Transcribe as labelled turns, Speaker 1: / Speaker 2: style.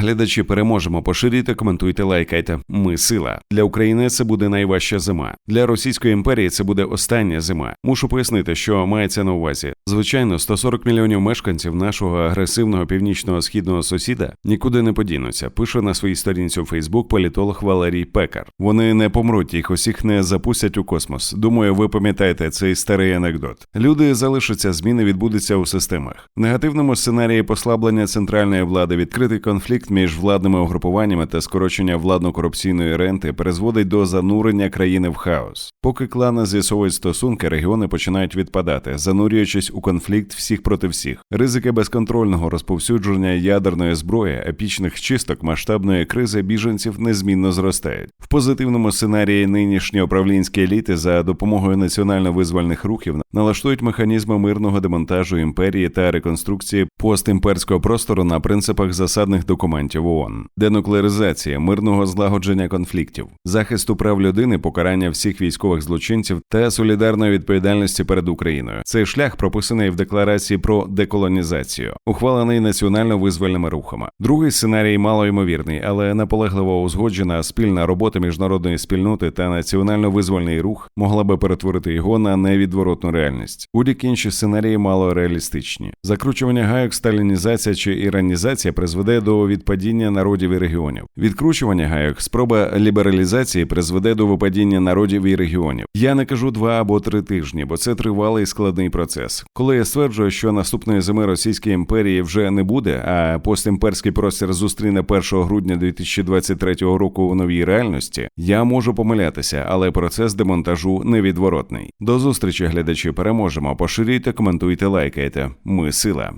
Speaker 1: Глядачі переможемо. Поширюйте, коментуйте, лайкайте. Ми сила для України. Це буде найважча зима. Для Російської імперії це буде остання зима. Мушу пояснити, що мається на увазі. Звичайно, 140 мільйонів мешканців нашого агресивного північного східного сусіда нікуди не подінуться. Пише на своїй сторінці у Фейсбук політолог Валерій Пекар. Вони не помруть, їх усіх не запустять у космос. Думаю, ви пам'ятаєте цей старий анекдот. Люди залишаться, зміни відбудуться у системах. В негативному сценарії послаблення центральної влади, відкритий конфлікт між владними угрупуваннями та скорочення владно-корупційної ренти призводить до занурення країни в хаос. Поки клани з'ясовують стосунки, регіони починають відпадати, занурюючись у конфлікт всіх проти всіх. Ризики безконтрольного розповсюдження ядерної зброї, епічних чисток, масштабної кризи біженців незмінно зростають. В позитивному сценарії нинішні управлінські еліти за допомогою національно-визвольних рухів налаштують механізми мирного демонтажу імперії та реконструкції постімперського простору на принципах засадних документів ООН, денуклеаризація, мирного злагодження конфліктів, захисту прав людини, покарання всіх військових злочинців та солідарної відповідальності перед Україною. Цей шлях прописаний в декларації про деколонізацію, ухвалений національно-визвольними рухами. Другий сценарій малоймовірний, але наполегливо узгоджена спільна робота міжнародної спільноти та національно-визвольний рух могла би перетворити його на невідворотну реальність. Будь-які інші сценарії мало реалістичні. Закручування гайок, сталінізація чи іранізація призведе до відпадіння народів і регіонів. Відкручування гайок, спроба лібералізації призведе до випадіння народів і регіонів. Я не кажу два або три тижні, бо це тривалий складний процес. Коли я стверджую, що наступної зими Російської імперії вже не буде, а постімперський простір зустріне 1 грудня 2023 року у новій реальності, я можу помилятися, але процес демонтажу невідворотний. До зустрічі, глядачі, переможемо. Поширюйте, коментуйте, лайкайте. Ми сила.